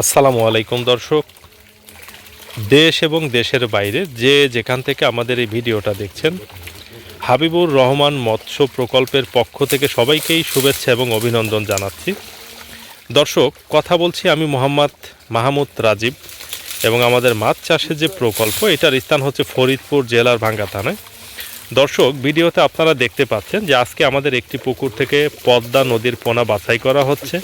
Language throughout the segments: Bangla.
আসসালামু আলাইকুম দর্শক। দেশ এবং দেশের বাইরে যে যেখান থেকে আমাদের এই ভিডিওটা দেখছেন, হাবিবুর রহমান মৎস্য প্রকল্পের পক্ষ থেকে সবাইকেই শুভেচ্ছা এবং অভিনন্দন জানাচ্ছি। দর্শক, কথা বলছি আমি মোহাম্মদ মাহমুদ রাজীব এবং আমাদের মাছ চাষের যে প্রকল্প, এটার স্থান হচ্ছে ফরিদপুর জেলার ভাঙ্গা থানায়। দর্শক, ভিডিওতে আপনারা দেখতে পাচ্ছেন যে আজকে আমাদের একটি পুকুর থেকে পদ্মা নদীর পোনা বাছাই করা হচ্ছে।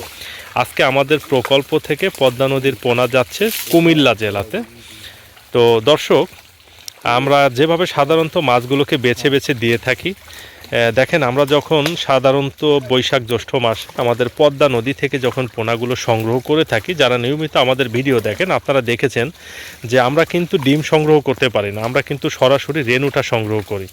আজকে আমাদের প্রকল্প থেকে পদ্মা নদীর পোনা যাচ্ছে কুমিল্লা জেলাতে। তো দর্শক, আমরা যেভাবে সাধারণত মাছগুলোকে বেছে বেছে দিয়ে থাকি দেখেন, আমরা যখন সাধারণত বৈশাখ জ্যৈষ্ঠ মাস আমাদের পদ্মা নদী থেকে যখন পোনাগুলো সংগ্রহ করে থাকি, যারা নিয়মিত আমাদের ভিডিও দেখেন, আপনারা দেখেছেন যে আমরা কিন্তু ডিম সংগ্রহ করতে পারি না, আমরা কিন্তু সরাসরি রেণুটা সংগ্রহ করি।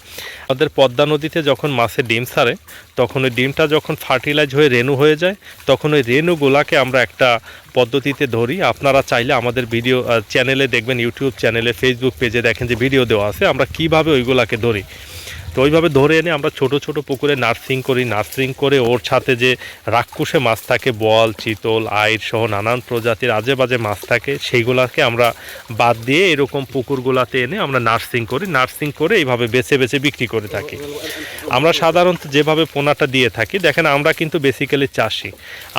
আমাদের পদ্মা নদীতে যখন মাছের ডিম ছাড়ে, তখন ওই ডিমটা যখন ফার্টিলাইজ হয়ে রেণু হয়ে যায়, তখন ওই রেণুগুলাকে আমরা একটা পদ্ধতিতে ধরি। আপনারা চাইলে আমাদের ভিডিও চ্যানেলে দেখবেন, ইউটিউব চ্যানেলে, ফেসবুক পেজে দেখেন যে ভিডিও দেওয়া আছে, আমরা কীভাবে ওইগুলাকে ধরি। তো ওইভাবে ধরে এনে আমরা ছোট ছোট পুকুরে নার্সিং করি, নার্সিং করে ওর সাথে যে রাক্ষুসে মাছ থাকে বল চিতল, আইর সহ নানান প্রজাতির আজে বাজে মাছ থাকে, সেইগুলাকে আমরা বাদ দিয়ে এরকম পুকুরগুলাতে এনে আমরা নার্সিং করি। নার্সিং করে এইভাবে বেছে বেছে বিক্রি করে থাকি। আমরা সাধারণত যেভাবে পোনাটা দিয়ে থাকি, দেখেন আমরা কিন্তু বেসিক্যালি চাষি।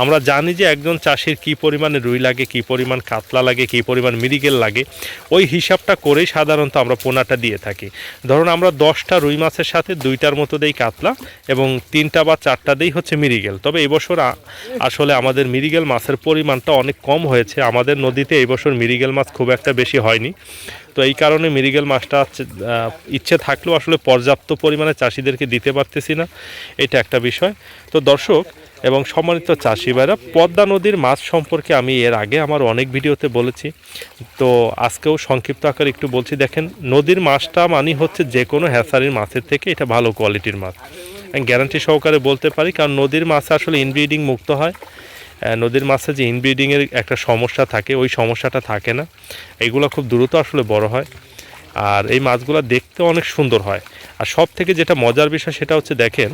আমরা জানি যে একজন চাষির কি পরিমাণে রুই লাগে, কি পরিমাণ কাতলা লাগে, কি পরিমাণ মিরিগেল লাগে, ওই হিসাবটা করেই সাধারণত আমরা পোনাটা দিয়ে থাকি। ধরুন আমরা দশটা রুই মাছের সাথে দুইটার মতো দেই কাতলা এবং তিনটা বা চারটা দেই হচ্ছে মিরিগেল। তবে এবছর আসলে আমাদের মিরিগেল মাছের পরিমাণটা অনেক কম হয়েছে। আমাদের নদীতে এবছর মিরিগেল মাছ খুব একটা বেশি হয়নি। তো এই কারণে মিরিগেল মাছটা ইচ্ছে থাকলেও আসলে পর্যাপ্ত পরিমাণে চাষিদেরকে দিতে পারতেছি না। এটা একটা বিষয়। তো দর্শক এবং সম্মানিত চাষি ভাইরা পদ্মা নদীর মাছ সম্পর্কে আমি এর আগে আমার অনেক ভিডিওতে বলেছি। তো আজকেও সংক্ষিপ্ত আকারে একটু বলছি, দেখেন, নদীর মাছটা মানে হচ্ছে যে কোনো হ্যাসারির মাছের থেকে এটা ভালো কোয়ালিটির মাছ। গ্যারান্টি সহকারে বলতে পারি, কারণ নদীর মাছ আসলে ইনব্রিডিং মুক্ত হয়। নদীর মাছে যে ইনব্রিডিংয়ের একটা সমস্যা থাকে, ওই সমস্যাটা থাকে না। এগুলো খুব দ্রুত আসলে বড় হয়। আর এই মাছগুলো দেখতে অনেক সুন্দর হয়। আর সব থেকে যেটা মজার বিষয় সেটা হচ্ছে দেখেন,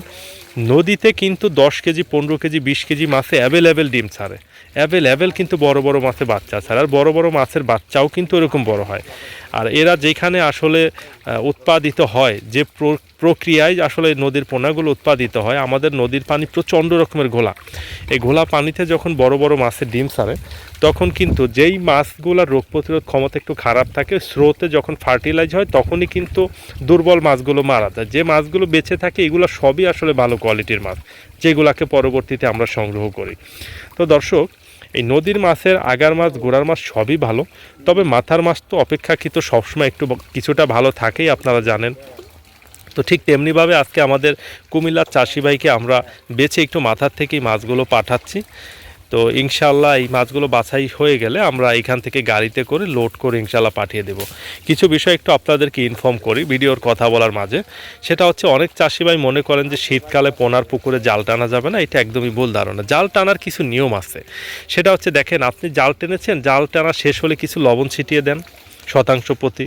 নদীতে কিন্তু দশ কেজি, পনেরো কেজি, বিশ কেজি মাছে অ্যাভেলেবেল ডিম ছাড়ে। অ্যাভেলেবেল কিন্তু বড় বড় মাছে বাচ্চা ছাড়ে। আর বড় বড় মাছের বাচ্চাও কিন্তু এরকম বড় হয়। আর এরা যেখানে আসলে উৎপাদিত হয়, যে প্রক্রিয়ায় আসলে নদীর পোনাগুলো উৎপাদিত হয়, আমাদের নদীর পানি প্রচণ্ড রকমের ঘোলা। এই ঘোলা পানিতে যখন বড় বড় মাছের ডিম সারে তখন কিন্তু যেই মাছগুলোর রোগ প্রতিরোধ ক্ষমতা একটু খারাপ থাকে, স্রোতে যখন ফার্টিলাইজ হয়, তখনই কিন্তু দুর্বল মাছগুলো মারা যায়। যে মাছগুলো বেঁচে থাকে, এগুলো সবই আসলে ভালো কোয়ালিটির মাছ, যেগুলাকে পরবর্তীতে আমরা সংগ্রহ করি। তো দর্শক এই নদীর মাছের আগার মাছ, গোড়ার মাছ সবই ভালো, তবে মাথার মাছ তো অপেক্ষাকৃত সবসময় একটু কিছুটা ভালো থাকেই আপনারা জানেন। তো ঠিক তেমনিভাবে আজকে আমাদের কুমিল্লার চাষি ভাইকে আমরা বেছে একটু মাথার থেকেই মাছগুলো পাঠাচ্ছি। তো ইনশাল্লাহ এই মাছগুলো বাছাই হয়ে গেলে আমরা এখান থেকে গাড়িতে করে লোড করে ইনশাল্লাহ পাঠিয়ে দেব। কিছু বিষয় একটু আপনাদেরকে ইনফর্ম করি ভিডিওর কথা বলার মাঝে। সেটা হচ্ছে অনেক চাষি ভাই মনে করেন যে শীতকালে পোনার পুকুরে জাল টানা যাবে না, এটা একদমই ভুল ধারণা। জাল টানার কিছু নিয়ম আছে। সেটা হচ্ছে দেখেন, আপনি জাল টেনেছেন, জাল টানা শেষ হলে কিছু লবণ ছিটিয়ে দেন, শতাংশ প্রতি।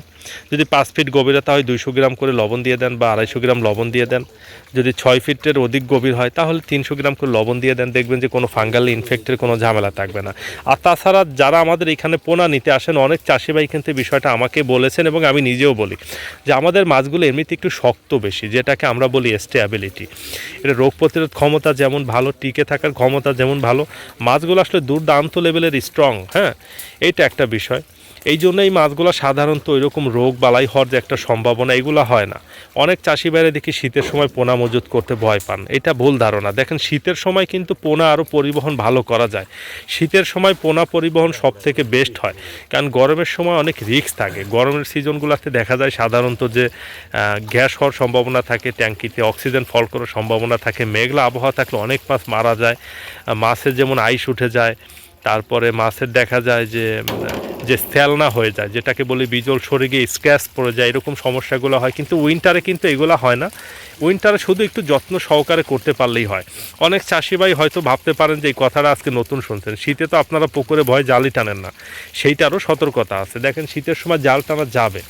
যদি পাঁচ ফিট গভীরতা হয় দুইশো গ্রাম করে লবণ দিয়ে দেন বা আড়াইশো গ্রাম লবণ দিয়ে দেন। যদি ছয় ফিটের অধিক গভীর হয় তাহলে তিনশো গ্রাম করে লবণ দিয়ে দেন। দেখবেন যে কোনো ফাঙ্গাল ইনফেক্টের কোনো ঝামেলা থাকবে না। আর তাছাড়া যারা আমাদের এখানে পোনা নিতে আসেন, অনেক চাষি ভাই কিন্তু বিষয়টা আমাকে বলেছেন এবং আমি নিজেও বলি যে আমাদের মাছগুলো এমনিতে একটু শক্ত বেশি, যেটাকে আমরা বলি স্টেবিলিটি এটা রোগ প্রতিরোধ ক্ষমতা যেমন ভালো, টিকে থাকার ক্ষমতা যেমন ভালো, মাছগুলো আসলে দুর্দান্ত লেভেলের স্ট্রং হ্যাঁ? এইটা একটা বিষয়। এই জন্য এই মাছগুলো সাধারণত ওইরকম রোগ বালাই হওয়ার যে একটা সম্ভাবনা, এগুলো হয় না। অনেক চাষি বাইরে দেখি শীতের সময় পোনা মজুত করতে ভয় পান। এটা ভুল ধারণা। দেখেন, শীতের সময় কিন্তু পোনা আরও পরিবহন ভালো করা যায়। শীতের সময় পোনা পরিবহন সব থেকে বেস্ট হয়। কারণ গরমের সময় অনেক রিস্ক থাকে। গরমের সিজনগুলোতে দেখা যায় সাধারণত যে গ্যাস হওয়ার সম্ভাবনা থাকে, ট্যাঙ্কিতে অক্সিজেন ফল করার সম্ভাবনা থাকে। মেঘলা আবহাওয়া থাকলে অনেক মাছ মারা যায়। মাছের যেমন আইস উঠে যায়, তারপরে মাছের দেখা যায় যে যে স্যালনা হয়ে যায়, যেটাকে বলি বিজল সরে গিয়ে স্ক্র্যাচ পড়ে যায়, এরকম সমস্যাগুলো হয়। কিন্তু উইন্টারে কিন্তু এগুলো হয় না। উইন্টারে শুধু একটু যত্ন সহকারে করতে পারলেই হয়। অনেক চাষি ভাই হয়তো ভাবতে পারেন যে এই কথাটা আজকে নতুন শুনছেন। শীতে তো আপনারা পুকুরে ভয় জালই টানেন না। সেইটারও সতর্কতা আছে। দেখেন শীতের সময় জাল টানা যাবে।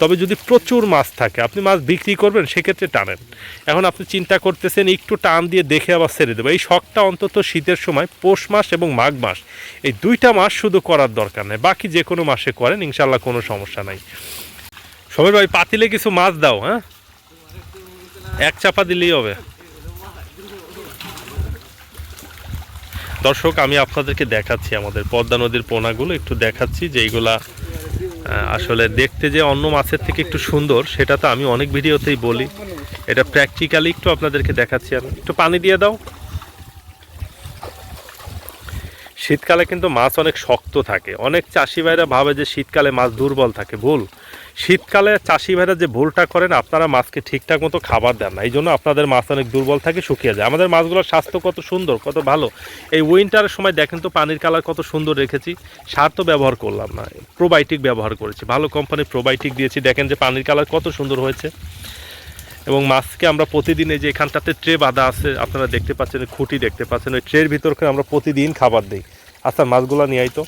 তবে যদি প্রচুর মাছ থাকে, আপনি মাছ বিক্রি করবেন, সেক্ষেত্রে টানেন। এখন আপনি চিন্তা করতেছেন, একটু টান দিয়ে দেখে আবার ছেড়ে দেবো। এই শখটা অন্তত শীতের সময় পৌষ মাস এবং মাঘ মাস, এই দুইটা মাস শুধু করার দরকার নেই। বাকি যে কোনো মাসে করেন ইনশাল্লাহ কোনো সমস্যা নাই। সমীর ভাই, পাতিলে কিছু মাছ দাও হ্যাঁ? এক চাপা দিলেই হবে। দর্শক, আমি আপনাদেরকে দেখাচ্ছি আমাদের পদ্মা নদীর পোনাগুলো, একটু দেখাচ্ছি যে এইগুলা আসলে দেখতে যে অন্য মাছের থেকে একটু সুন্দর, সেটা তো আমি অনেক ভিডিওতেই বলি। এটা প্র্যাকটিক্যালি একটু আপনাদেরকে দেখাচ্ছি আমি। একটু পানি দিয়ে দাও। শীতকালে কিন্তু মাছ অনেক শক্ত থাকে। অনেক চাষি ভাইরা ভাবে যে শীতকালে মাছ দুর্বল থাকে। ভুল। শীতকালে চাষি ভাইরা যে ভুলটা করেন, আপনারা মাছকে ঠিকঠাক মতো খাবার দেন না। এই জন্য আপনাদের মাছ অনেক দুর্বল থাকে, শুকিয়ে যায়। আমাদের মাছগুলোর স্বাস্থ্য কত সুন্দর, কত ভালো। এই উইন্টারের সময় দেখেন তো পানির কালার কত সুন্দর রেখেছি। সার তো ব্যবহার করলাম না প্রোবায়োটিক ব্যবহার করেছি। ভালো কোম্পানির প্রোবায়োটিক দিয়েছি। দেখেন যে পানির কালার কত সুন্দর হয়েছে। এবং মাছকে আমরা প্রতিদিন এই যে এখানটাতে ট্রে বাঁধা আছে, আপনারা দেখতে পাচ্ছেন, খুঁটি দেখতে পাচ্ছেন, ওই ট্রের ভিতরকে আমরা প্রতিদিন খাবার দিই। আচ্ছা মাছগুলো নিয়ে আইতো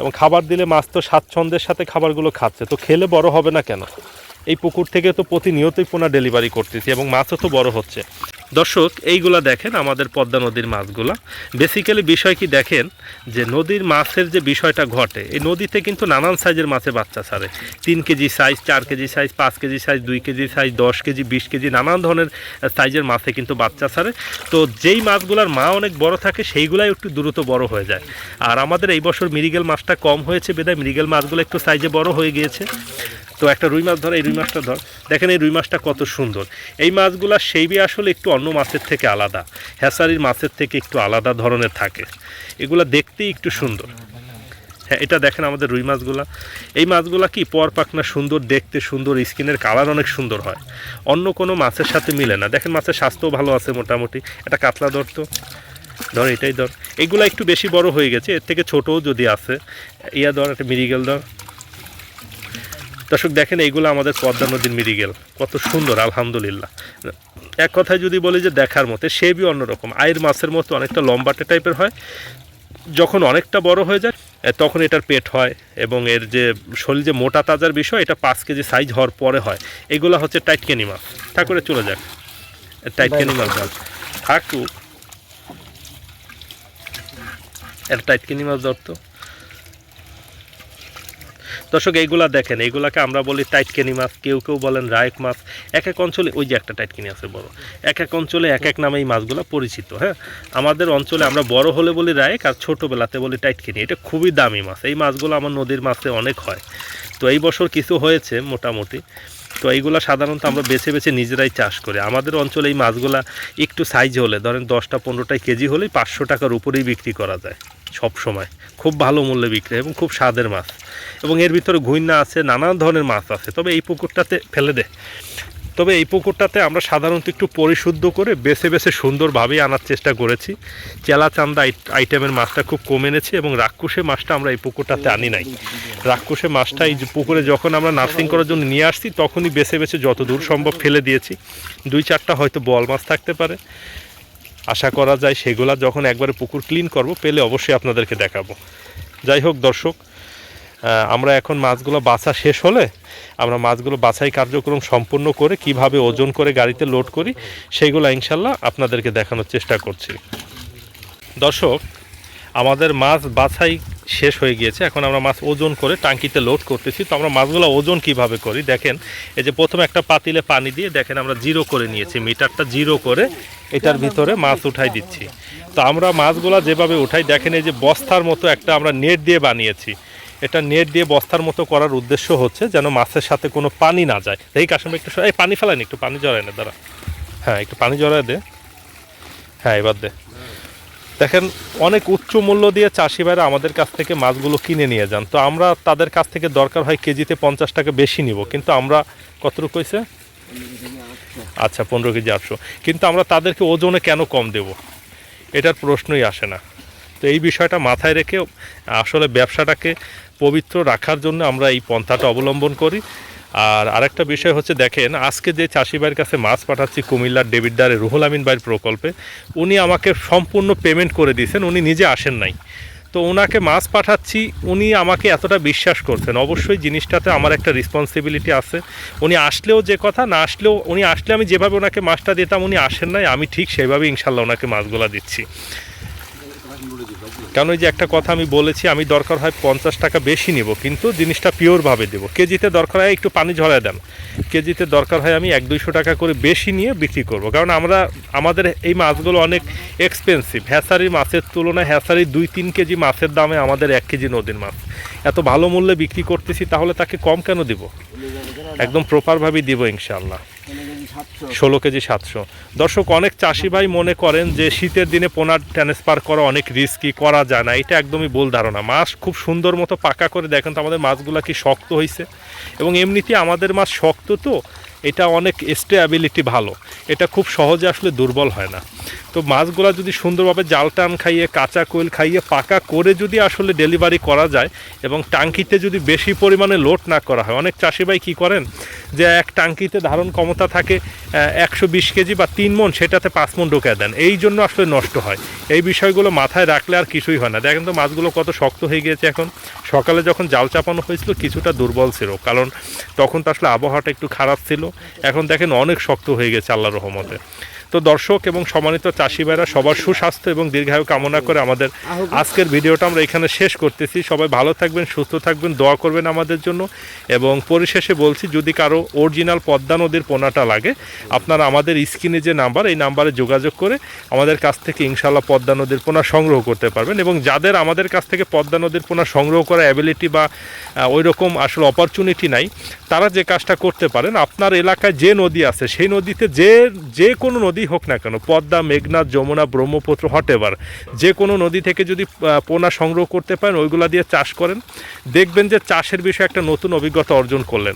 এবং খাবার দিলে মাছ তো স্বাচ্ছন্দ্যের সাথে খাবারগুলো খাচ্ছে। তো খেলে বড় হবে না কেন? এই পুকুর থেকে তো প্রতিনিয়তই পোনা ডেলিভারি করতেছি এবং মাছও তো বড় হচ্ছে। দর্শক, এইগুলা দেখেন আমাদের পদ্মা নদীর মাছগুলা। বেসিক্যালি বিষয় কি দেখেন? যে নদীর মাছের যে বিষয়টা ঘটে, এই নদীতে কিন্তু নানান সাইজের মাছের বাচ্চা ছাড়ে। তিন কেজি সাইজ চার কেজি সাইজ পাঁচ কেজি সাইজ দুই কেজি সাইজ দশ কেজি, বিশ কেজি, নানান ধরনের সাইজের মাছে কিন্তু বাচ্চা ছাড়ে। তো যেই মাছগুলোর মা অনেক বড় থাকে, সেইগুলাই একটু দ্রুত বড় হয়ে যায়। আর আমাদের এই বছর মিরিগেল মাছটা কম হয়েছে, বেদায় মিরিগেল মাছগুলো একটু সাইজে বড় হয়ে গিয়েছে। তো একটা রুই মাছ ধর, এই রুই মাছটা ধর। দেখেন এই রুই মাছটা কত সুন্দর। এই মাছগুলা সেইবি আসলে একটু অন্য মাছের থেকে আলাদা। হ্যাসারির মাছের থেকে একটু আলাদা ধরনের থাকে। এগুলা দেখতেই একটু সুন্দর। হ্যাঁ এটা দেখেন আমাদের রুই মাছগুলা। এই মাছগুলা কি পর পাকনা সুন্দর, দেখতে সুন্দর, স্কিনের কালার অনেক সুন্দর হয়। অন্য কোনো মাছের সাথে মিলে না। দেখেন মাছের স্বাস্থ্য ভালো আছে মোটামুটি। এটা কাতলা ধর তো। ধর, এটাই ধর। এইগুলা একটু বেশি বড় হয়ে গেছে। এর থেকে ছোটও যদি আছে। ইয়া ধর, একটা মিরিগেল ধর। দর্শক দেখেন এইগুলো আমাদের পদ্মা নদীর মিরিগেল কত সুন্দর আলহামদুলিল্লাহ। এক কথায় যদি বলি যে দেখার মতো সেবই অন্যরকম। আয়ের মাছের মতো অনেকটা লম্বাটে টাইপের হয়। যখন অনেকটা বড় হয়ে যায় তখন এটার পেট হয় এবং এর যে শরীর যে মোটা তাজার বিষয় এটা পাঁচ কেজি সাইজ হওয়ার পরে হয়। এগুলো হচ্ছে টাইটকেনি মাছ। ঠাকুরে চলে যাক। টাইটকেনি মাছ ধর থাকুক এটা টাইটকেনি মাছ ধরতো। দর্শক, এইগুলা দেখেন, এইগুলাকে আমরা বলি টাইটকেনি মাছ, কেউ কেউ বলেন রায়ক মাছ। এক এক অঞ্চলে, ওই যে একটা টাইটকেনি আছে বড়। এক এক অঞ্চলে, এক এক নামে এই মাছগুলো পরিচিত হ্যাঁ? আমাদের অঞ্চলে আমরা বড় হলে বলি রায়ক আর ছোটোবেলাতে বলি টাইটকেনি এটা খুবই দামি মাছ। এই মাছগুলো আমার নদীর মাছে অনেক হয়। তো এই বছর কিছু হয়েছে মোটামুটি। তো এইগুলো সাধারণত আমরা বেছে বেছে নিজেরাই চাষ করি। আমাদের অঞ্চলে এই মাছগুলা একটু সাইজ হলে, ধরেন দশটা পনেরোটাই কেজি হলেই পাঁচশো টাকার উপরেই বিক্রি করা যায়। সব সময় খুব ভালো মূল্যে বিক্রি এবং খুব স্বাদের মাছ। এবং এর ভিতরে ঘুইনা আছে, নানান ধরনের মাছ আছে। তবে এই পুকুরটাতে ফেলে দে। তবে এই পুকুরটাতে আমরা সাধারণত একটু পরিশুদ্ধ করে বেছে বেছে সুন্দরভাবেই আনার চেষ্টা করেছি। চেলা চান্দা আইটেমের মাছটা খুব কমে এনেছি এবং রাক্ষুসে মাছটা আমরা এই পুকুরটাতে আনি নাই। রাক্ষুসে মাছটা এই পুকুরে যখন আমরা নার্সিং করার জন্য নিয়ে আসছি, তখনই বেছে বেছে যত দূর সম্ভব ফেলে দিয়েছি। দুই চারটা হয়তো বল মাছ থাকতে পারে। আশা করা যায় সেগুলা যখন একবারে পুকুর ক্লিন করব, পেলে অবশ্যই আপনাদেরকে দেখাবো। যাই হোক দর্শক আমরা এখন মাছগুলো বাছা শেষ হলে আমরা মাছগুলো বাছাই কার্যক্রম সম্পূর্ণ করে কীভাবে ওজন করে গাড়িতে লোড করি সেইগুলো ইনশাল্লাহ আপনাদেরকে দেখানোর চেষ্টা করছি। দর্শক, আমাদের মাছ বাছাই শেষ হয়ে গিয়েছে। এখন আমরা মাছ ওজন করে টাঙ্কিতে লোড করতেছি। তো আমরা মাছগুলো ওজন কীভাবে করি? দেখেন, এই যে প্রথমে একটা পাতিলে পানি দিয়ে দেখেন আমরা জিরো করে নিয়েছি, মিটারটা জিরো করে এটার ভিতরে মাছ উঠাই দিচ্ছি। তো আমরা মাছগুলো যেভাবে উঠাই, দেখেন এই যে বস্তার মতো একটা আমরা নেট দিয়ে বানিয়েছি। এটা নেট দিয়ে বস্তার মতো করার উদ্দেশ্য হচ্ছে যেন মাছের সাথে কোনো পানি না যায়। এই কাশিম, একটু এই পানি ফেলানি, একটু পানি জড়ায় না, দাঁড়া। হ্যাঁ একটু পানি জড়ায় দে। হ্যাঁ এবার দে। দেখেন, অনেক উচ্চ মূল্য দিয়ে চাষি ভাইরা আমাদের কাছ থেকে মাছগুলো কিনে নিয়ে যান। তো আমরা তাদের কাছ থেকে দরকার হয় কেজিতে পঞ্চাশ টাকা বেশি নিব। কিন্তু আমরা কতটুকু হয়েছে আচ্ছা পনেরো কেজি আটশো। কিন্তু আমরা তাদেরকে ওজনে কেন কম দেব? এটার প্রশ্নই আসে না। তো এই বিষয়টা মাথায় রেখে আসলে ব্যবসাটাকে পবিত্র রাখার জন্য আমরা এই পন্থাটা অবলম্বন করি। আর আরেকটা বিষয় হচ্ছে, দেখেন, আজকে যে চাষি ভাইয়ের কাছে মাছ পাঠাচ্ছি কুমিল্লার ডেভিডদারে রুহুল আমিন ভাইয়ের প্রকল্পে, উনি আমাকে সম্পূর্ণ পেমেন্ট করে দিয়েছেন, উনি নিজে আসেন নাই। তো ওনাকে মাছ পাঠাচ্ছি, উনি আমাকে এতটা বিশ্বাস করছেন। অবশ্যই জিনিসটাতে আমার একটা রেসপন্সিবিলিটি আছে। উনি আসলেও যে কথা, না আসলেও, উনি আসলে আমি যেভাবে ওনাকে মাছটা দিতাম, উনি আসেন নাই, আমি ঠিক সেভাবে ইনশাল্লাহ ওনাকে মাছগুলা দিচ্ছি। কারণ ওই যে একটা কথা আমি বলেছি, আমি দরকার হয় পঞ্চাশ টাকা বেশি নিব, কিন্তু জিনিসটা পিওরভাবে দেবো। কেজিতে দরকার হয় একটু পানি ঝরায় দেন। কেজিতে দরকার হয় আমি এক দুইশো টাকা করে বেশি নিয়ে বিক্রি করব। কারণ আমরা, আমাদের এই মাছগুলো অনেক এক্সপেন্সিভ হ্যাসারি মাছের তুলনায় হ্যাসারি দুই তিন কেজি মাছের দামে আমাদের এক কেজি নদীর মাছ। এত ভালো মূল্যে বিক্রি করতেছি, তাহলে তাকে কম কেন দিব? একদম প্রপারভাবেই দিব ইনশাল্লাহ ষোলো কেজি সাতশো। দর্শক, অনেক চাষি ভাই মনে করেন যে শীতের দিনে পোনা ট্রান্সফার করা অনেক রিস্কি করা যায় না। এটা একদমই ভুল ধারণা। মাছ খুব সুন্দর মতো পাকা করে দেখেন তো আমাদের মাছগুলো কি শক্ত হয়েছে এবং এমনিতে আমাদের মাছ শক্ত তো এটা অনেক স্টেবিলিটি ভালো। এটা খুব সহজে আসলে দুর্বল হয় না। তো মাছগুলো যদি সুন্দরভাবে জাল টান খাইয়ে, কাঁচা কোয়েল খাইয়ে, পাকা করে যদি আসলে ডেলিভারি করা যায় এবং টাঙ্কিতে যদি বেশি পরিমাণে লোড না করা হয়, অনেক চাষি ভাই কী করেন? যে এক টাঙ্কিতে ধারণ ক্ষমতা থাকে একশো বিশ কেজি বা তিন মন, সেটাতে পাঁচ মন ঢুকে দেন। এই জন্য আসলে নষ্ট হয়। এই বিষয়গুলো মাথায় রাখলে আর কিছুই হয় না। দেখেন তো মাছগুলো কত শক্ত হয়ে গিয়েছে এখন। সকালে যখন জাল চাপানো হয়েছিল, কিছুটা দুর্বল ছিল। কারণ তখন তো আসলে আবহাওয়াটা একটু খারাপ ছিল। এখন দেখেন অনেক শক্ত হয়ে গেছে আল্লাহ রহমতে। তো দর্শক এবং সম্মানিত চাষি ভাইরা, সবার সুস্বাস্থ্য এবং দীর্ঘায়ু কামনা করে আমাদের আজকের ভিডিওটা আমরা এখানে শেষ করতেছি। সবাই ভালো থাকবেন, সুস্থ থাকবেন, দোয়া করবেন আমাদের জন্য। এবং পরিশেষে বলছি, যদি কারও অরিজিনাল পদ্মা নদীর পোনাটা লাগে, আপনারা আমাদের স্ক্রিনে যে নাম্বার, এই নাম্বারে যোগাযোগ করে আমাদের কাছ থেকে ইনশাল্লাহ পদ্মা নদীর পোনা সংগ্রহ করতে পারবেন। এবং যাদের আমাদের কাছ থেকে পদ্মা নদীর পোনা সংগ্রহ করা অ্যাবিলিটি বা ওই রকম আসলে অপরচুনিটি নাই, তারা যে কাজটা করতে পারেন, আপনার এলাকায় যে নদী আছে, সেই নদীতে যে যে কোনো নদী হোক না কেন, পদ্মা, মেঘনা, যমুনা, ব্রহ্মপুত্র হটেবার যে কোনো নদী থেকে যদি পোনা সংগ্রহ করতে পারেন, ওইগুলা দিয়ে চাষ করেন। দেখবেন যে চাষের বিষয়ে একটা নতুন অভিজ্ঞতা অর্জন করলেন।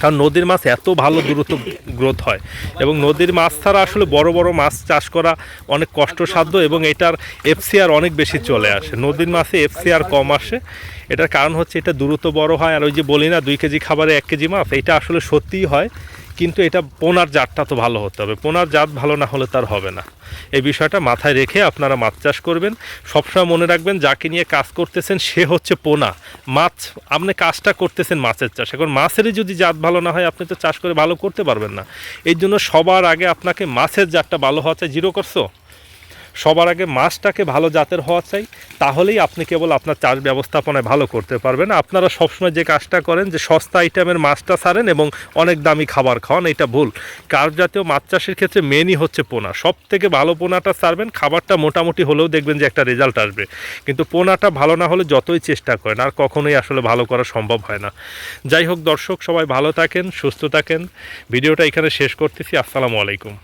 কারণ নদীর মাছ এত ভালো দ্রুত গ্রোথ হয় এবং নদীর মাছ ছাড়া আসলে বড় বড় মাছ চাষ করা অনেক কষ্টসাধ্য এবং এটার এফসিআর অনেক বেশি চলে আসে। নদীর মাছে এফসিআর কম আসে। এটার কারণ হচ্ছে এটা দ্রুত বড় হয়। আর ওই যে বলি না, দুই কেজি খাবারে এক কেজি মাছ, এটা আসলে সত্যিই হয়। কিন্তু এটা পোনার জাতটা তো ভালো হতে হবে। পোনার জাত ভালো না হলে তার হবে না। এই বিষয়টা মাথায় রেখে আপনারা মাছ চাষ করবেন। সবসময় মনে রাখবেন, যাকে নিয়ে কাজ করতেছেন, সে হচ্ছে পোনা। মাছ, আপনি কাজটা করতেছেন মাছের চাষ। এখন মাছেরই যদি জাত ভালো না হয়, আপনি তো চাষ করে ভালো করতে পারবেন না। এই জন্য সবার আগে আপনাকে মাছের জাতটা ভালো হওয়া চাই। জিরো করছ? সবার আগে মাছটাকে ভালো জাতের হওয়া চাই, তাহলেই আপনি কেবল আপনার চাষ ব্যবস্থাপনায় ভালো করতে পারবেন। আপনারা সবসময় যে কাজটা করেন, যে সস্তা আইটেমের মাছটা ছাড়েন এবং অনেক দামি খাবার খাওয়ান, এটা ভুল। কার্প জাতীয় মাছ চাষের ক্ষেত্রে মেনই হচ্ছে পোনা। সব থেকে ভালো পোনাটা ছাড়বেন, খাবারটা মোটামুটি হলেও দেখবেন যে একটা রেজাল্ট আসবে। কিন্তু পোনাটা ভালো না হলে যতই চেষ্টা করেন, আর কখনোই আসলে ভালো করা সম্ভব হয় না। যাই হোক দর্শক, সবাই ভালো থাকেন, সুস্থ থাকেন। ভিডিওটা এখানে শেষ করতেছি। আসসালামু আলাইকুম।